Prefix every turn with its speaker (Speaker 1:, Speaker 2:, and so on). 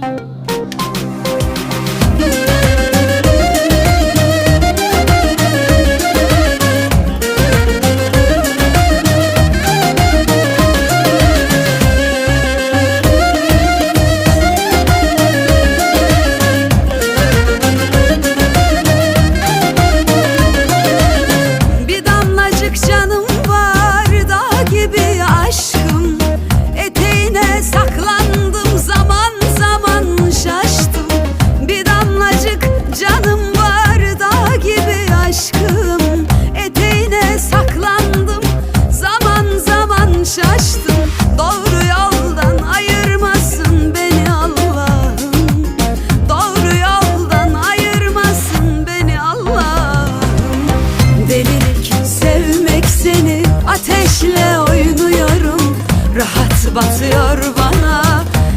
Speaker 1: Thank you. ateşle oynuyorum. Rahat batıyor bana.